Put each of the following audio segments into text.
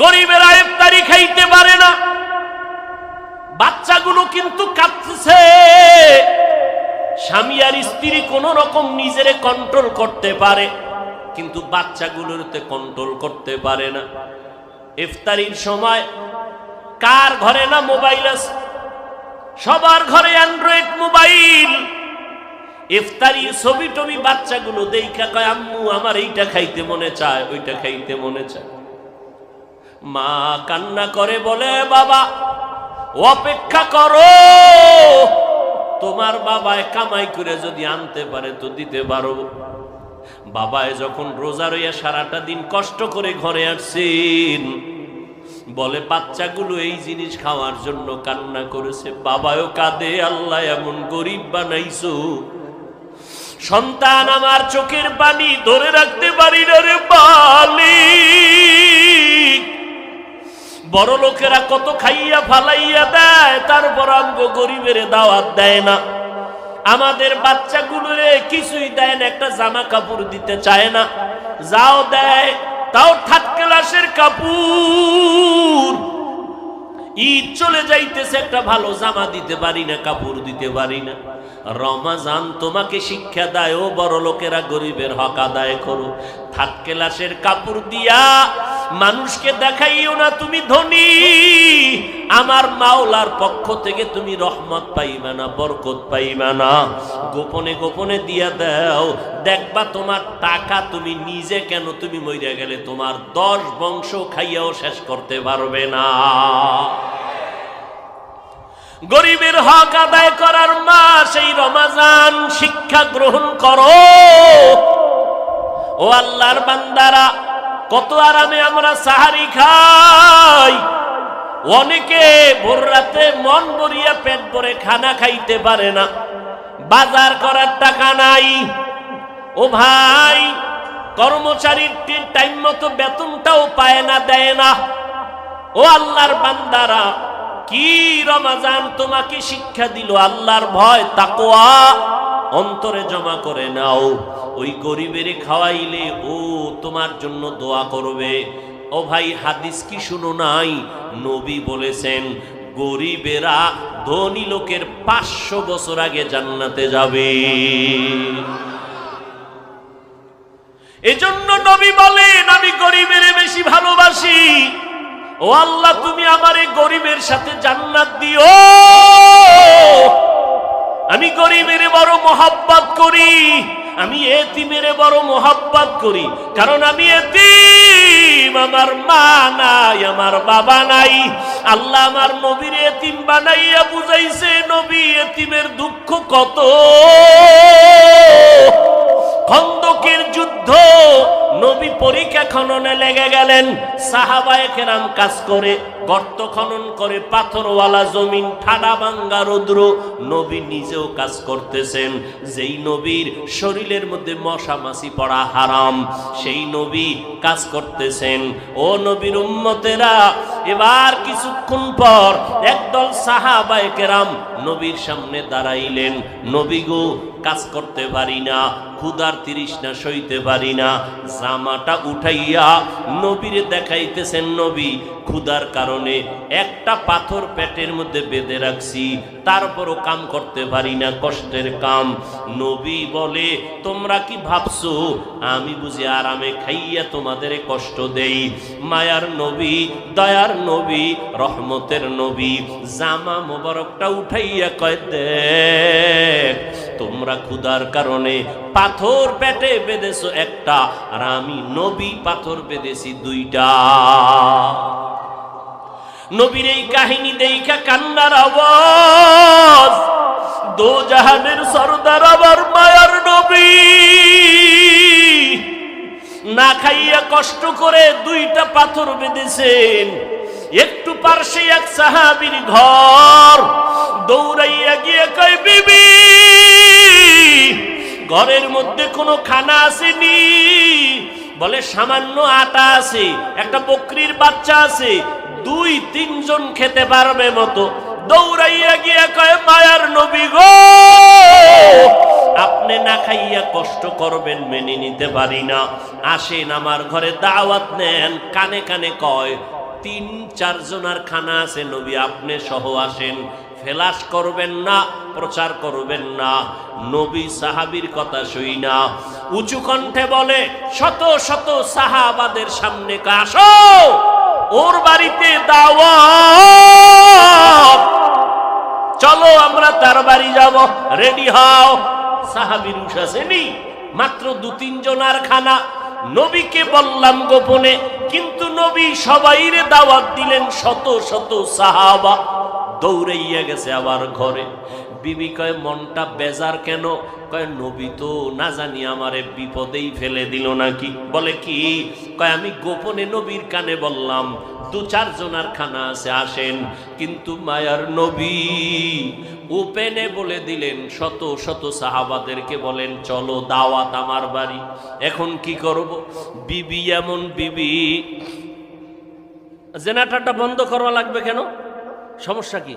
গরিবেরা ইফতারি খাইতে পারে না। বাচ্চাগুলো কিন্তু কাঁদছে। স্বামী আর স্ত্রী কোন রকম নিজেরে কন্ট্রোল করতে পারে, কিন্তু বাচ্চাগুলোতে কন্ট্রোল করতে পারে না। ইফতারির সময় কার ঘরে না মোবাইল আছে? সবার ঘরে অ্যান্ড্রয়েড মোবাইল। ইফতারির ছবি টবি বাচ্চাগুলো দেখা কয়, আম্মু, আমার এইটা খাইতে মনে চায়, ওইটা খাইতে মনে চায়। মা কান্না করে বলে, বাবা, অপেক্ষা করো। তোমার বাবায় কামাই করে যদি আনতে পারে তো দিতে পারো। বাবায় যখন রোজা রইয়া সারাটা দিন কষ্ট করে ঘরে আসছেন, বলে, বাচ্চাগুলো এই জিনিস খাওয়ার জন্য কান্না করেছে। বাবাও কাঁদে, আল্লাহ এমন গরিব বানাইছো। সন্তান আমার চোখের পানি ধরে রাখতে পারি না রে মালিক বড় লোকেরা কত খাইয়া ফালাইয়া দেয় তারপর আমগো গরিবের দাওয়াত দেয় না। আমাদের বাচ্চাগুলোরে কিছুই দেয় না, একটা জামা কাপড় দিতে চায় না। যাও দেয়, তাও থার্ড ক্লাসের কাপড়। ঈদ চলে যাইতেছে, একটা ভালো জামা দিতে পারি না, কাপড় দিতে পারি না। রমাজান তোমাকে শিক্ষা দেয়, ও বড় লোকেরা গরিবের হক আদায় করো। থার্ড ক্লাসের কাপড় দিয়া মানুষকে দেখাইও না তুমি ধনী। আমার মাওলার পক্ষ থেকে তুমি রহমত পাইবা না, বরকত পাইবা না। গোপনে গোপনে দিয়া দাও। দেখবা তোমার টাকা তুমি নিজে কেন তুমি মইরা গেলে, তোমার দশ বংশ খাইয়াও শেষ করতে পারবে না। গরিবের হক আদায় করার মাস এই রমাজান, শিক্ষা গ্রহণ করো। ও আল্লাহর বান্দারা কত আরামে আমরা সাহারি খাই। অনেকে ভোর রাতে মন ভরিয়া পেট ভরে খানা খাইতে পারে না। বাজার করার টাকা নাই। ও ভাই, কর্মচারীর টাইম মতো বেতনটাও পায় না, দেয় না। ও আল্লাহর বান্দারা, কি রমাজান তোমাকে শিক্ষা দিল? আল্লাহর ভয় তাকোয়া অন্তরে জমা করে নাও। ওই গরিবের খাওয়াইলে ও তোমার জন্য দোয়া করবে। ও ভাই, হাদিস কি শুনো নাই? নবী বলেছেন, গরিবেরা ধনী লোকের পাঁচশো বছর আগে জান্নাতে যাবে। এজন্য নবী বলেন, আমি গরিবের বেশি ভালোবাসি। ও আল্লাহ, তুমি আমার এই গরিবের সাথে জান্নাত দিও। আমি গরিবের বড় মোহাব্বত করি, আমি এতিমের বড় মোহাব্বত করি, কারণ আমি এতিম, আমার মা নাই, আমার বাবা নাই। আল্লাহ আমার নবীর এতিম বানাইয়া বুঝাইছে, নবী এতিমের দুঃখ কত? খন্দকের যুদ্ধ, নবী পরীক্ষা খননে লেগে গেলেন, সাহাবায়ে কেরাম কাজ করে। গর্ত খনন করে পাথরওয়ালা জমিন, ঠাডা ভাঙ্গা রৌদ্র নবী নিজেও কাজ করতেছেন। যেই নবীর শরীরের মধ্যে মশা মাছি পড়া হারাম, সেই নবী কাজ করতেছেন। ও নবীর উম্মতেরা, এবার কিছুক্ষণ পর একদল সাহাবায়ে কেরাম নবীর সামনে দাঁড়াইলেন। নবী গো, কাজ করতে পারি না ক্ষুদার না সইতে পারি না, জামাটা উঠাইয়া নবীরে দেখাইতেছেন নবী ক্ষুদার কারণে একটা পাথর পেটের মধ্যে বেঁধে রাখছি, তারপরও কাম করতে পারি না, কষ্টের কাম। নবী বলে, তোমরা কি ভাবছ? আমি বুঝি আরামে খাইয়া তোমাদের কষ্ট দেই। মায়ার নবী, দয়ার নবী, রহমতের নবী, জামা মোবারকটা উঠাইয়া কয়, দেখ তোমরা ক্ষুধার কারণে পাথর পেটে বেঁধেছো একটা, আর আমি নবী পাথর বেঁধেছি দুইটা। নবীর এই কাহিনী দেখা কান্নার আওয়াজ। দো জাহানের সর্দার আবার মায়ার নবী। না খাইয়া কষ্ট করে দুইটা পাথর বেঁধেছেন। একটু পার্শ্বে এক সাহাবির ঘর, দৌড়াইয়া গিয়ে কয়, বিবি, ঘরের মধ্যে কোনো খানা আসেনি? বলে, সামান্য আটা আছে, একটা বকরির বাচ্চা আছে, দুই তিনজন খেতে পারবে মতো। দৌড়াইয়া গিয়া কয়, মায়ার নবী গো, আপনি না খাইয়া কষ্ট করবেন, মেনে নিতে পারি না। আসেন, আমার ঘরে দাওয়াত নেন, কানে কানে কয় তিন চারজনার খানা আছে, নবী আপনি সহ আসেন। ফেলাস করবেন না, প্রচার করবেন না। নবী সাহাবির কথা শুই না। উঁচু কণ্ঠে বলে, শত শত সাহাবাদের সামনে আসো! ওর বাড়িতে দাওয়াত! চলো আমরা তার বাড়ি যাব। রেডি হও! সাহাবির উঠাছেনি মাত্র দু তিন জনার খানা। নবীকে বললাম গোপনে, কিন্তু নবী সবাইরে দাওয়াত দিলেন শত শত সাহাবা। দৌড়াইয়া গেছে আবার ঘরে। বিবি কয়, মনটা বেজার কেন? কয়, নবী তো না জানি আমারে বিপদেই ফেলে দিল নাকি? বলে কি? কয়, আমি গোপনে নবীর কানে বললাম, দু চার জনার খানা আছে, আসেন। কিন্তু মায়ার নবী ওপেনে বলে দিলেন, শত শত সাহাবাদেরকে বলেন, চলো দাওয়াত আমার বাড়ি। এখন কি করব? বিবি এমন বিবি। জেনারেটরটা বন্ধ করা লাগবে কেন? সমস্যা কি?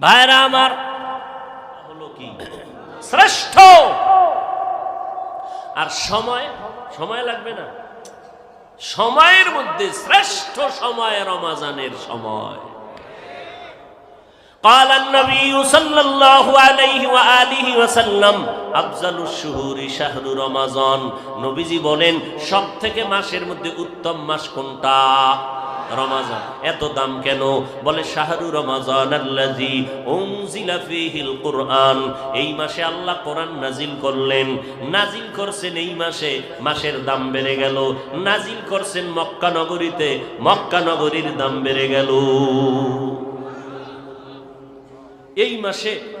ভাইরা আমার হলো কি শ্রেষ্ঠ আর সময় সময় লাগবে না সময়ের মধ্যে শ্রেষ্ঠ সময় রমাজানের সময় قال النبي صلى الله عليه وآله وسلم أفضل الشهور شهر رمضان নবীজি বলেন সব থেকে মাসের মধ্যে উত্তম মাস কোনটা রমাজান। এত দাম কেন? বলে শাহরু রমাজান আল্লাজি ফীহিল কুরআন। এই মাসে আল্লাহ কোরআন নাজিল করলেন। নাজিল করছেন এই মাসে, মাসের দাম বেড়ে গেল। নাজিল করছেন মক্কা নগরীতে, মক্কা নগরীর দাম বেড়ে গেল। এই মাসে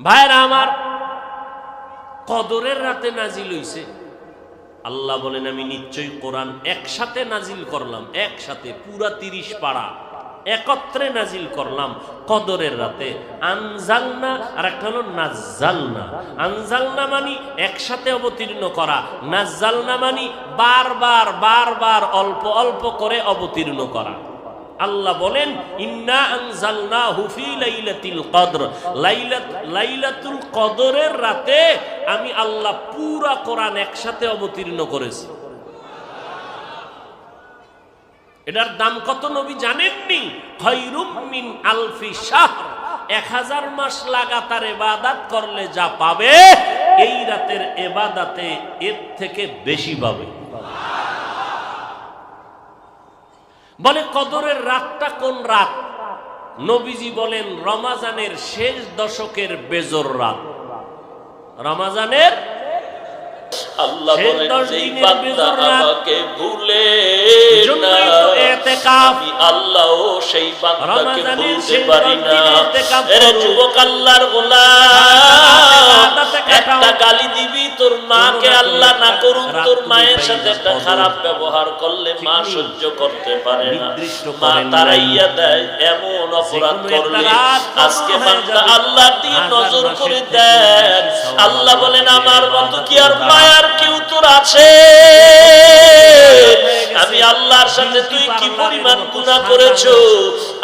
ভাইরা আমার কদরের রাতে নাজিল হইছে। আল্লাহ বলেন, আমি নিশ্চয়ই কোরআন একসাথে নাজিল করলাম, একসাথে পুরা তিরিশ পাড়া একত্রে নাজিল করলাম কদরের রাতে। আনজালনা আর একটা হলো নাজ্জালনা। আনজালনা মানি একসাথে অবতীর্ণ করা, নাজ্জালনা মানি বারবার বারবার অল্প অল্প করে অবতীর্ণ করা। আল্লাহ বলেন, ইন্না আনজালনা হুফি লাইলাতিল কদর। লাইলাত লাইলাতুল কদরের রাতে আমি আল্লাহ পুরা কোরআন একসাথে অবতীর্ণ করেছি। এটার দাম কত নবী জানেননি? মিন আলফি শাহ এক হাজার মাস লাগাতার এবাদাত করলে যা পাবে, এই রাতের এবাদাতে এর থেকে বেশি পাবে। বলে কদরের রাতটা কোন রাত? নবীজি বলেন রমাজানের শেষ দশকের বেজর রাত। রমাজানের আল্লাহ বলেন যেই বান্দা আমাকে ভুলে না আমি সেই বান্দাকে ভুলতে পারি না। এরে যুবক আল্লাহর গোলাম একটা গালি দিবি তোর মাকে আল্লাহ না করুন তোর মায়ের সাথে একটা খারাপ ব্যবহার করলে মা সহ্য করতে পারে না। মা তারাইয়া দেয় এমন অপরাধ করলে আজকে বান্দা আল্লাহ দিয়ে নজর করে সওয়াব আল্লাহ বলেন আমার মতো কি আর ইবাদত মায়ার কেউ তোর আছে? আমি আল্লাহর সাথে তুই কি পরিমাণ গুনাহ করেছ?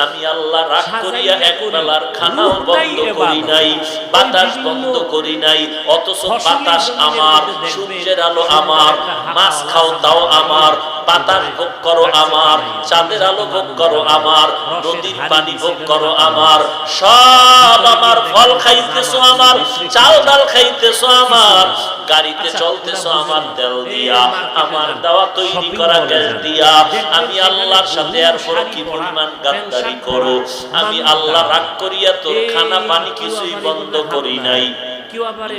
আমি আল্লাহ রাগ করিয়া এক বেলার খানাও বন্ধ করি নাই বাতাস বন্ধ করি নাই অথচ বাতাস আমার সূর্যের আলো আমার মাছ খাও তাও আমার বাতাস ভোগ করো আমার চাঁদের আলো ভোগ করো আমার নদীর পানি ভোগ করো আমার সব আমার ফল খাইতেছো আমার চাল ডাল খাইতেছো আমার গাড়িতে চলতেছো আমার তেল দিয়া আমার দেওয়া তৈরি করা গ্যাস দিয়া আমি আল্লাহর সাথে আর বড় কি পরিমাণ গাদ্দারি করো। আমি আল্লাহ রাগ করিয়া তোর খানা পানি কিছুই বন্ধ করি নাই।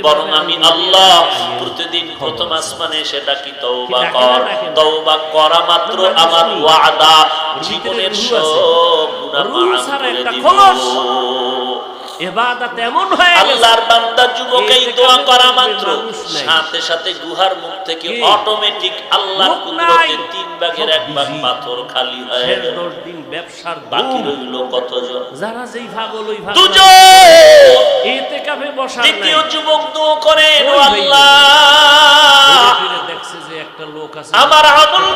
বরং আমি আল্লাহ প্রতিদিন প্রথম আসমানে সেটা কি তওবা কি কর? তওবা করা মাত্র আমার ওয়াদা। জীবনের সব। গুনাহ মাফ করে দিব। এবাদত এমন হয়ে আল্লাহর বান্দা যুবক এই দোয়া করা মাত্র। সাথে সাথে গুহার মুখ থেকে অটোমেটিক আল্লাহর কুদরতে তিন ভাগের এক ভাগ পাথর খালি হয়ে গেল। দিন ব্যবসার বাকি রইল কতজন? যারা যেই ভাগল ওই ভাগ দুজন। এতে কাফে বসার নাই। দ্বিতীয় যুবক দোয়া ভাই। আল্লাহ! দেখছে যে একটা লোক আছে। আমার আমল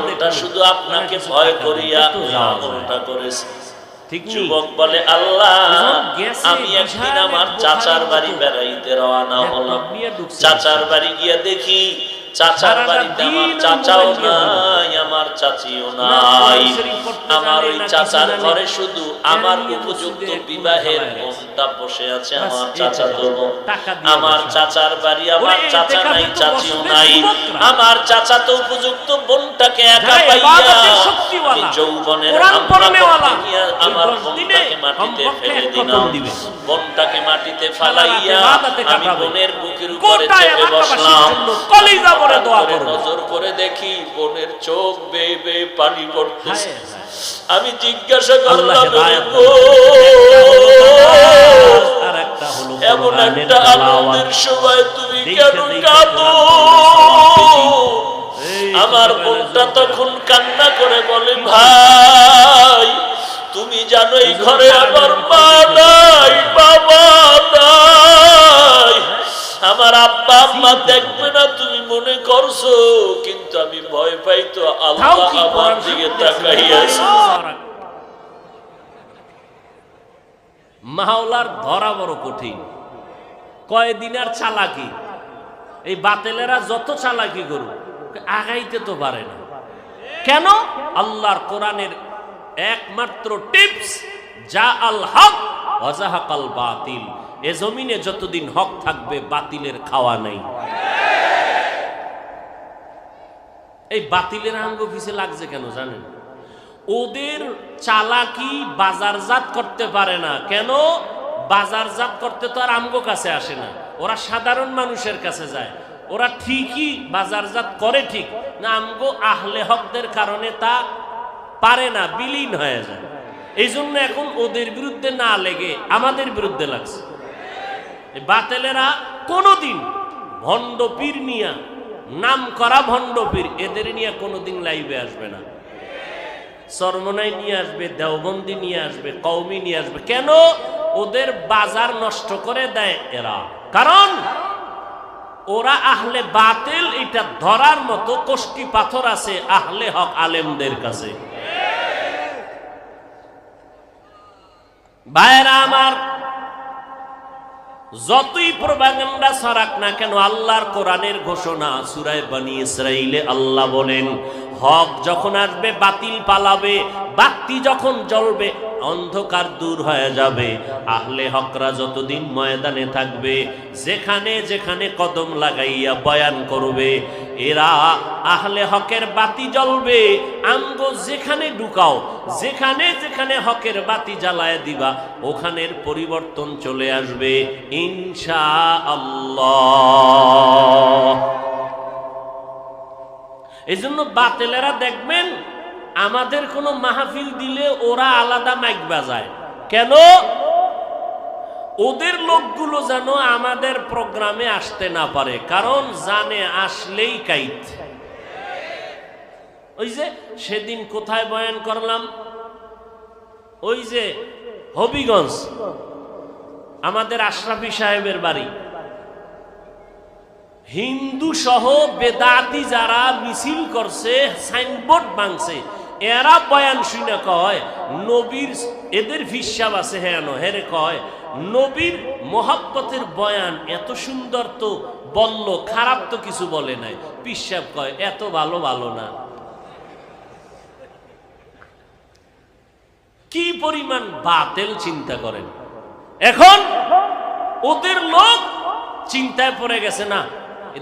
আমলটা শুধু আপনাকে ভয় করিয়া আমলটা করেছি। যুবক বলে আল্লাহ আমি একদিন আমার চাচার বাড়ি বেড়াইতে রওনা ল্যাপটপ হলাম। চাচার বাড়ি গিয়ে দেখি চাচার বাড়িতে আমার চাচাও নাই। আমার চাচিও নাই। আমার ওই চাচার ঘরে শুধু আমার উপযুক্ত বিবাহের বোনটা বসে আছে আমার চাচা তো আমার চাচার বাড়ি আমার চাচা নাই চাচিও নাই। আমার চাচা তো উপযুক্ত বোনটাকে একা পাইয়া যৌবনের আমরা বোনটাকে মাটিতে ফেলে দিলাম। বোনটাকে মাটিতে ফালাইয়া আমি বোনের বুকের উপরে চেপে বসলাম। নজর করে দেখি বোনের চোখ বেয়ে বেয়ে পানি পড়তেছে। আমি জিজ্ঞাসা করলাম হেদায়েত "গো, আর একটা হলো এমন একটা আনন্দের সময় তুমি কেন কাঁদো? আমার বোনটা তখন কান্না করে বলে ভাই তুমি জানো এই ঘরে আমার মা নাই বাবা। আমার আব্বা আম্মা দেখবে না তুমি মনে করছ কিন্তু আমি ভয় পাই তো আল্লাহ আমার দিকে তাকাইয়াছে মাওলার ধরা বড় কঠিন। কয়দিন আর চালাকি? এই বাতেলেরা যত চালাকি করুক আগাইতে তো পারে না। কেন? আল্লাহর কোরআনের একমাত্র টিপস যা আল হক অজাহাকাল বাতিল। এ জমিনে যতদিন হক থাকবে, বাতিলের খাওয়া নাই। এই বাতিলের আঙ্গ পিছে লাগছে কেন জানেন? ওদের চালাকি বাজারজাত করতে পারে না। কেন? বাজারজাত করতে তো আর আমগো কাছে আসে না। ওরা সাধারণ মানুষের কাছে যায়। ওরা ঠিকই বাজারজাত করে ঠিক, না আমগো আহলে হকদের কারণে তা পারে না, বিলীন হয়ে যায়। এই জন্য এখন ওদের বিরুদ্ধে না লেগে আমাদের বিরুদ্ধে লাগছে। বাতেলেরা কোনোদিন ভণ্ড পীর নিয়া, নাম করা ভণ্ড পীর, এদের নিয়ে কোনোদিন লাইভে আসবে না। সরমনাই নিয়ে আসবে, দেওবন্দি নিয়ে আসবে কৌমি নিয়ে আসবে। কেন? ওদের বাজার নষ্ট করে দেয় এরা। কারণ ওরা আহলে বাতিল, এটা ধরার মতো কষ্টি পাথর আছে আহলে হক আলেমদের কাছে। ভাইরা আমার যতই প্রবাগান্ডা সারাক না কেন, আল্লাহর কোরআনের ঘোষণা সুরায় বানি ইসরাইলে আল্লাহ বলেন, হক যখন আসবে, বাতিল পালাবে, বাতি যখন জ্বলবে অন্ধকার দূর হয়ে যাবে। আহলে হকরা যতদিন ময়দানে থাকবে, যেখানে যেখানে কদম লাগাইয়া বয়ান করবে, এরা আহলে হকের বাতি জ্বলবে। আঙ্গ যেখানে ঢুকাও, যেখানে যেখানে হকের বাতি জ্বালায় দিবা, ওখানের পরিবর্তন চলে আসবে। ইনশা আল্লাহ এই জন্য বাতেলেরা দেখবেন আমাদের কোনো মাহফিল দিলে ওরা আলাদা মাইক বাজায়। কেন? ওদের লোকগুলো যেন আমাদের প্রোগ্রামে আসতে না পারে, কারণ জানে আসলেই কাইত ওই যে সেদিন কোথায় বয়ান করলাম? ওই যে হবিগঞ্জ, আমাদের আশরাফি সাহেবের বাড়ি। হিন্দু সহ বেদাতি যারা মিছিল করছে, সাইনবোর্ড ভাঙছে এরা বয়ান শুনে কয়, নবীর এদের হিসাব আছে হ্যাঁ হেরে কয়, নবীর মহাব্বতের বয়ান এত সুন্দর তো, বলল, খারাপ তো কিছু বলে নাই। পিসাব কয়, এত ভালো ভালো না। কি পরিমাণ বাতেল চিন্তা করেন? এখন ওদের লোক চিন্তায় পড়ে গেছে না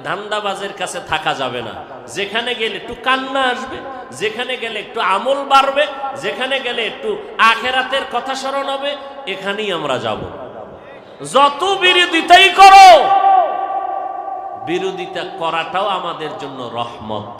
ধান্দাবাজের কাছে থাকা যাবে না। যেখানে গেলে একটু কান্না আসবে, যেখানে গেলে একটু আমল বাড়বে, যেখানে গেলে একটু আখেরাতের কথা স্মরণ হবে, এখানেই আমরা যাব। যত বিরোধিতাই করো, বিরোধিতা করাটাও আমাদের জন্য রহমত।